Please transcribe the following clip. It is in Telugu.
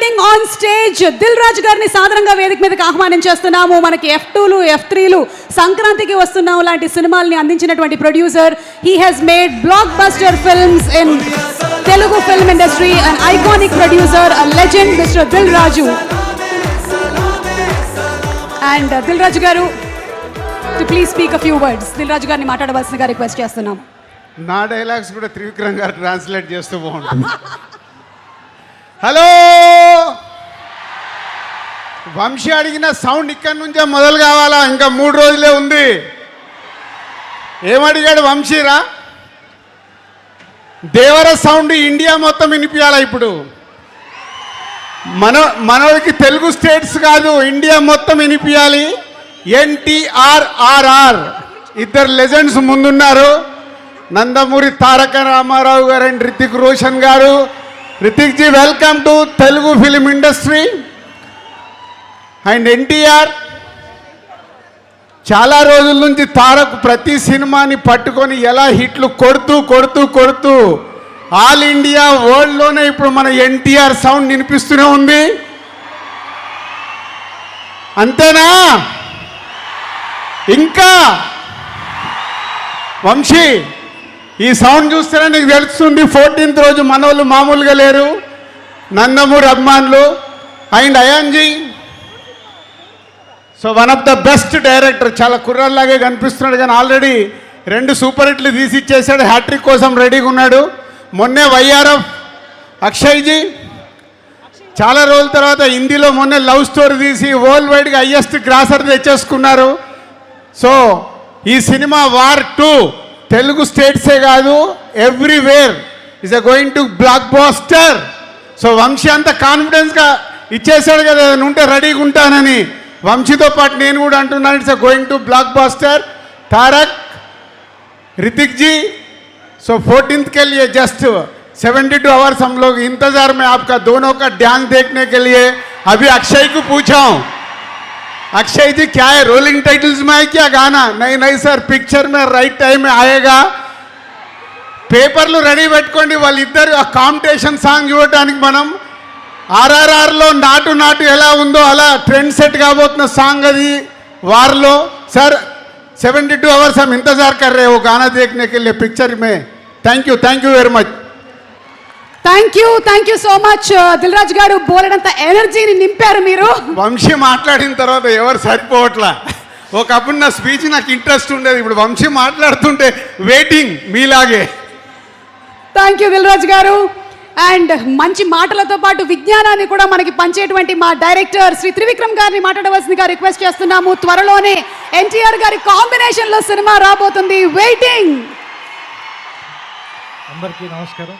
Inviting on stage. Dil Raju గారిని సాధారణంగా వేదిక మీదకి ఆహ్వానం చేస్తున్నాము. మనకి ఎఫ్ టూలు ఎఫ్ త్రీలు సంక్రాంతికి వస్తున్నాము. లాంటి సినిమాల్ని అందించినటువంటి producer. He has made blockbuster films in Telugu film industry and iconic producer legend mister Dil Raju. And uh, Dil Raju garu to please speak a few words Dil Raju గారిని మాట్లాడవలసిందిగా రిక్వెస్ట్ చేస్తున్నాం. నా డైలాగ్స్ కూడా త్రివిక్రమ్ గారు ట్రాన్స్లేట్ చేస్తూ బాగుంటుంది. హలో వంశీ అడిగిన సౌండ్ ఇక్కడి నుంచే మొదలు కావాలా? ఇంకా మూడు రోజులే ఉంది. ఏమడిగాడు వంశీరా? దేవర సౌండ్ ఇండియా మొత్తం వినిపించాలా ఇప్పుడు? మన మనోడికి తెలుగు స్టేట్స్ కాదు ఇండియా మొత్తం వినిపించాలి ఎన్టీఆర్ఆర్ఆర్. ఇద్దరు లెజెండ్స్ ముందున్నారు. నందమూరి తారక రామారావు గారు అండ్ రితిక్ రోషన్ గారు. Hrithik ji welcome to Telugu film industry. And NTR చాలా రోజుల నుంచి తారక్ ప్రతి సినిమాని పట్టుకొని ఎలా హిట్లు కొడుతూ కొడుతూ కొడుతూ ఆల్ ఇండియా వరల్డ్లోనే ఇప్పుడు మన ఎన్టీఆర్ సౌండ్ వినిపిస్తూనే ఉంది. అంతేనా? ఇంకా? వంశీ ఈ సౌండ్ చూస్తేనే నీకు తెలుస్తుంది ఫోర్టీన్త్ రోజు మనోళ్ళు మామూలుగా లేరు. నందమూరి అభిమానులు. And అయాన్జీ so one of the best director చాలా కుర్రాల్లాగే కనిపిస్తున్నాడు. కానీ ఆల్రెడీ రెండు సూపర్ హిట్లు తీసి ఇచ్చేసాడు. హ్యాట్రిక్ కోసం రెడీగా ఉన్నాడు. మొన్నే వైఆర్ఎఫ్ అక్షయ్జీ చాలా రోజుల తర్వాత హిందీలో మొన్నే లవ్ స్టోరీ తీసి వరల్డ్ వైడ్గా హయ్యెస్ట్ గ్రాసర్ తెచ్చేసుకున్నారు. సో ఈ సినిమా వార్ టూ తెలుగు స్టేట్సే కాదు everywhere is a going to blockbuster so Vamshi అంత కాన్ఫిడెన్స్గా ఇచ్చేసాడు కదా ఉంటే రెడీగా ఉంటానని. వంశీతో పాటు నేను కూడా అంటున్నాను it's a going to blockbuster Tarak Hrithik ji so fourteenth के लिए जस्ट 72 टू आवर्स हम लोग इंतजार में आपका दोनों का डांस देखने के लिए अभी अक्षय को पूछा हूं अक्षय जी क्या है रोलिंग टाइटल्स में है क्या गाना नहीं नहीं सर पिक्चर में राइट टाइम में आएगा పేపర్లు రెడీ పెట్టుకోండి వాళ్ళిద్దరు ఆ కాంపిటీషన్ సాంగ్ చూడటానికి మనం ఆర్ఆర్ఆర్లో నాటు నాటు ఎలా ఉందో అలా ట్రెండ్ సెట్ కాబోతున్న సాంగ్ అది వార్లో సార్ सेवेंटी टू आवर्स हम इंतजार कर रहे हैं वो गाना देखने के लिए पिक्चर में thank you thank you very much thank you thank you so much Dil Raju గారు బోలెడంత ఎనర్జీని నింపారు మీరు వంశీ మాట్లాడిన తర్వాత ఎవరు సరిపోవట్లా ఒకప్పుడు నా స్పీచ్ నాకు ఇంట్రెస్ట్ ఉండేది ఇప్పుడు వంశీ మాట్లాడుతుంటే వెయిటింగ్ మీలాగే థ్యాంక్ యూ దిల్ రాజు గారు అండ్ మంచి మాటలతో పాటు విజ్ఞానాన్ని కూడా మనకి పంచేటువంటి మా డైరెక్టర్ శ్రీ త్రివిక్రమ్ గారిని మాట్లాడవలసిందిగా రిక్వెస్ట్ చేస్తున్నాము. త్వరలోనే ఎన్టీఆర్ గారి కాంబినేషన్లో సినిమా రాబోతుంది. వెయిటింగ్ అందరికీ నమస్కారం.